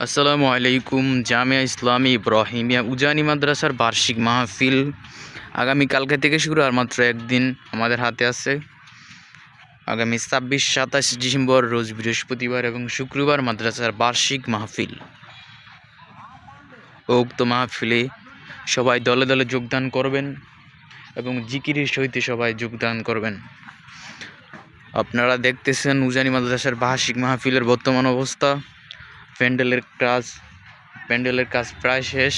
আসসালামু আলাইকুম, জামিয়া ইসলামী ইব্রাহিমিয়া উজানি মাদ্রাসার বার্ষিক মাহফিল। আগামী কালকে থেকে শুরু, আর মাত্র একদিন আমাদের হাতে আছে। আগামী ছাব্বিশ, সাতাশ ডিসেম্বর রোজ বৃহস্পতিবার এবং শুক্রবার মাদ্রাসার বার্ষিক মাহফিল। উক্ত মাহফিলে সবাই দলে দলে যোগদান করবেন এবং জিকিরের সহিত সবাই যোগদান করবেন। আপনারা দেখতেছেন উজানি মাদ্রাসার বার্ষিক মাহফিলের বর্তমান অবস্থা। প্যান্ডেলের কাজ প্যান্ডেলের কাজ প্রায় শেষ।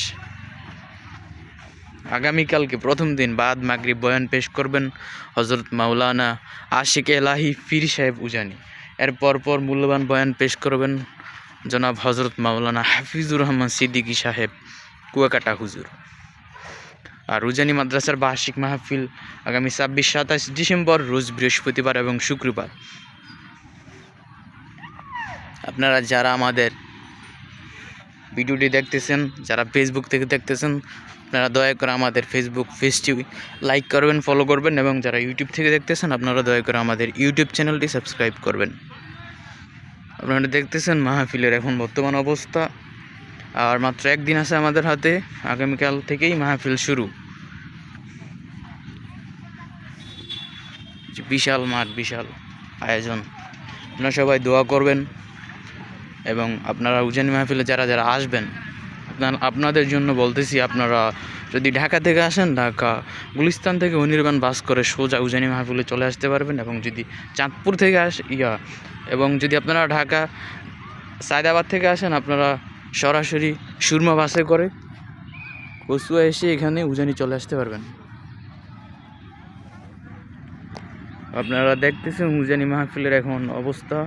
আগামীকালকে প্রথম দিন বাদ মাগরিব বয়ান পেশ করবেন হজরত মাওলানা আশিক এলাহি পীর সাহেব উজানি। এর পরপর মূল্যবান বয়ান পেশ করবেন জনাব হজরত মাওলানা হাফিজুর রহমান সিদ্দিকী সাহেব, কুয়াকাটা হুজুর। আর উজানি মাদ্রাসার বার্ষিক মাহফিল আগামী ছাব্বিশ, সাতাশ ডিসেম্বর, রোজ বৃহস্পতিবার এবং শুক্রবার। আপনারা যারা আমাদের ভিডিওটি দেখতেছেন, যারা ফেসবুক থেকে দেখতেছেন, আপনারা দয়া করে আমাদের ফেসবুক পেজটি লাইক করবেন ফলো করবেন এবং যারা ইউটিউব থেকে দেখতেছেন, আপনারা দয়া করে আমাদের ইউটিউব চ্যানেলটি সাবস্ক্রাইব করবেন। আপনারা দেখতেছেন মাহফিলের এখন বর্তমান অবস্থা। আর মাত্র একদিন আছে আমাদের হাতে, আগামীকাল থেকেই মাহফিল শুরু। বিশাল মাঠ, বিশাল আয়োজন। আপনারা সবাই দোয়া করবেন। এবং আপনারা উজানি মাহফিলে যারা যারা আসবেন আপনাদের জন্য বলতেছি আপনারা যদি ঢাকা থেকে আসেন, ঢাকা গুলিস্তান থেকে অনির্বাণ বাস করে সোজা উজানি মাহফিলে চলে আসতে পারবেন এবং যদি চাঁদপুর থেকে আস ইয়া, এবং যদি আপনারা ঢাকা সায়দাবাদ থেকে আসেন, আপনারা সরাসরি সুরমা বাসে করে কচুয়া এসে এখানে উজানি চলে আসতে পারবেন। আপনারা দেখতেছেন উজানি মাহফিলের এখন অবস্থা।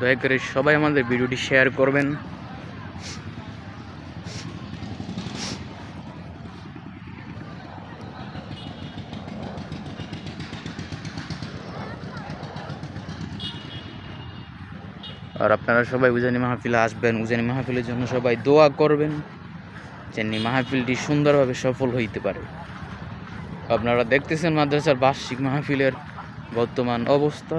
দয়া করে সবাই আমাদের ভিডিওটি শেয়ার করবেন। আর আপনারা সবাই উজানি মাহফিলে আসবেন, উজানি মাহফিলের জন্য সবাই দোয়া করবেন, যেন মাহফিলটি সুন্দরভাবে সফল হইতে পারে। আপনারা দেখতেছেন মাদ্রাসার বার্ষিক মাহফিলের বর্তমান অবস্থা।